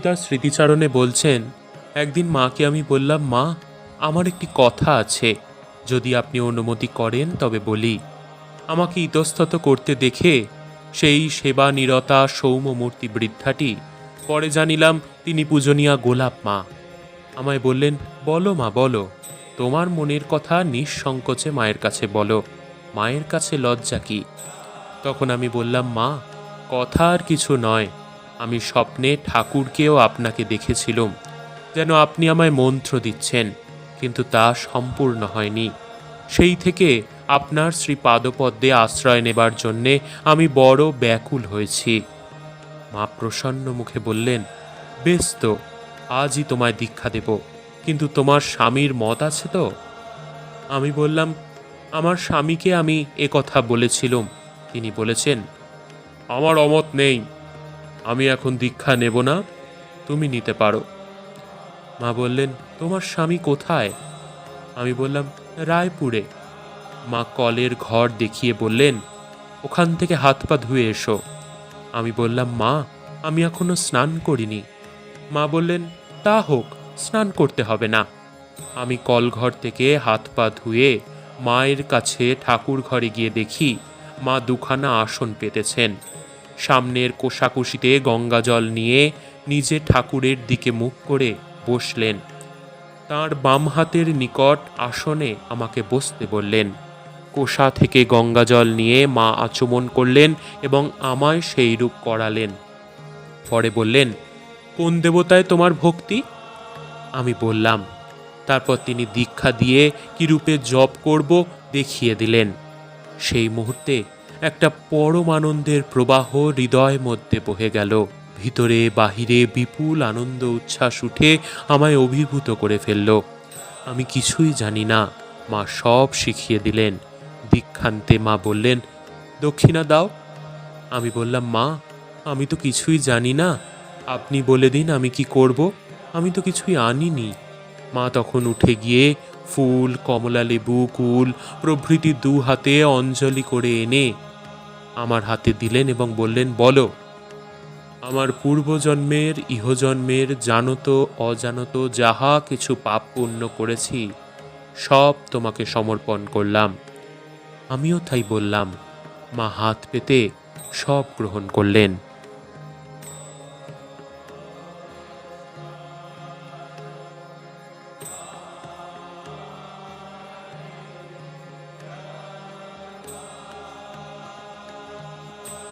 তার স্মৃতিচারণে বলছেন, একদিন মাকে আমি বললাম, মা, আমার একটি কথা আছে। যদি আপনি অনুমতি করেন, তবে বলি। আমাকে ইতস্তত করতে দেখে সেই সেবা নিরতা সৌম্যমূর্তি বৃদ্ধাটি, পরে জানিলাম তিনি পূজনীয়া গোলাপ মা। আমায় বললেন, বলো মা, বলো। তোমার মনের কথা নিঃসংকোচে মায়ের কাছে বলো। মায়ের কাছে লজ্জা কি? তখন আমি বললাম, মা, কথা আর কিছু নয়। আমি স্বপ্নে ঠাকুরকেও আপনাকে দেখেছিলাম, যেন আপনি আমায় মন্ত্র দিচ্ছেন, কিন্তু তা সম্পূর্ণ হয়নি। সেই থেকে আপনার শ্রী পাদপদ্মে আশ্রয় নেবার জন্যে আমি বড় ব্যাকুল হয়েছি। মা প্রসন্ন মুখে বললেন, বেশ তো, আজই তোমায় দীক্ষা দেব, কিন্তু তোমার স্বামীর মত আছে তো? আমি বললাম, আমার স্বামীকে আমি এ কথা বলেছিলাম। তিনি বলেছেন, আমার অমত নেই আমি এখন দীক্ষা নেব না, তুমি নিতে পারো। মা বললেন, তোমার স্বামী কোথায়? আমি বললাম, রায়পুরে। মা কলের ঘর দেখিয়ে বললেন, ওখান থেকে হাত পা ধুয়ে এসো। আমি বললাম, মা, আমি এখনও স্নান করিনি। মা বললেন, তা হোক, স্নান করতে হবে না। আমি কলঘর থেকে হাত পা ধুয়ে মায়ের কাছে ঠাকুর ঘরে গিয়ে দেখি মা দুখানা আসন পেতেছেন। সামনের কোষাকুষিতে গঙ্গা জল নিয়ে নিজে ঠাকুরের দিকে মুখ করে বসলেন। তার বাম হাতের নিকট আসনে আমাকে বসতে বললেন। কোষা থেকে গঙ্গা জল নিয়ে মা আচমন করলেন এবং আমায় সেই রূপ করালেন। পরে বললেন, কোন দেবতায় তোমার ভক্তি? আমি বললাম, তারপর তিনি দীক্ষা দিয়ে কি রূপে জপ করব দেখিয়ে দিলেন। সেই মুহূর্তে একটা পরম আনন্দের প্রবাহ হৃদয় মধ্যে বহে গেল। ভিতরে বাহিরে বিপুল আনন্দ উচ্ছ্বাস উঠে আমায় অভিভূত করে ফেলল। আমি কিছুই জানি না। মা সব শিখিয়ে দিলেন। দীক্ষান্তে মা বললেন, দক্ষিণা দাও। আমি বললাম, মা, আমি তো কিছুই জানি না। আপনি বলে দিন আমি কি করব? আমি তো কিছুই আনিনি। মা তখন উঠে গিয়ে ফুল কমলা লেবু কুল প্রভৃতি দু হাতে অঞ্জলি করে এনে আমার হাতে দিলেন এবং বললেন, বলো, আমার পূর্বজন্মের, ইহজন্মের জানত, অজানত যাহা কিছু পাপ পূর্ণ করেছি, সব তোমাকে সমর্পণ করলাম। আমিও তাই বললাম, মা হাত পেতে সব গ্রহণ করলেন।